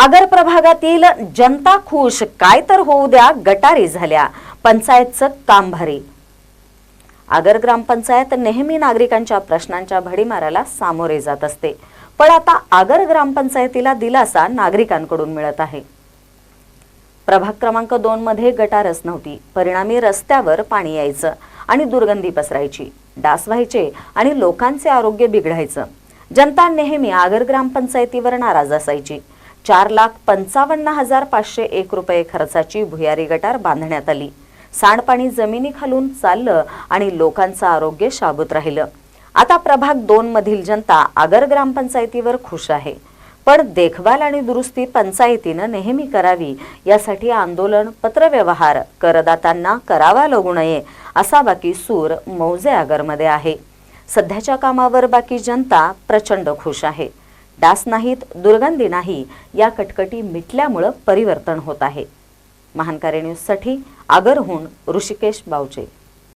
आगर प्रभागातील जनता खुश काय तर होऊ द्या गटारी झाल्या. पंचायतचं काम भारी. आगर ग्रामपंचायत नेहमी नागरिकांच्या प्रश्नांच्या भडीमाराला सामोरे जात असते. पण आता आगर ग्रामपंचायतीला दिलासा नागरिकांकडून मिळत आहे. प्रभाग क्रमांक दोन मध्ये गटारच नव्हती. परिणामी रस्त्यावर पाणी यायचं आणि दुर्गंधी पसरायची. डास व्हायचे आणि लोकांचे आरोग्य बिघडायचं. जनता नेहमी आगर ग्रामपंचायतीवर नाराज असायची. चार लाख पंचावन्न हजार पाचशे एक रुपये खर्चाची भुयारी गटार बांधण्यात आली. सांडपाणी जमिनीखालून चाललं आणि लोकांचं आरोग्य शाबूत राहिलं. आता प्रभाग दोन मधील जनता आगर ग्रामपंचायतीवर खुश आहे. पण देखभाल आणि दुरुस्ती पंचायतीनं नेहमी करावी यासाठी आंदोलन पत्रव्यवहार करदात्यांना करावा लागू नये असा बाकी सूर मौजे आगरमध्ये आहे. सध्याच्या कामावर बाकी जनता प्रचंड खुश आहे. डास नाहीत दुर्गंधी नाही या कटकटी मिटल्यामुळं परिवर्तन होत आहे. महानकारी न्यूजसाठी आगरहून ऋषिकेश बावचे.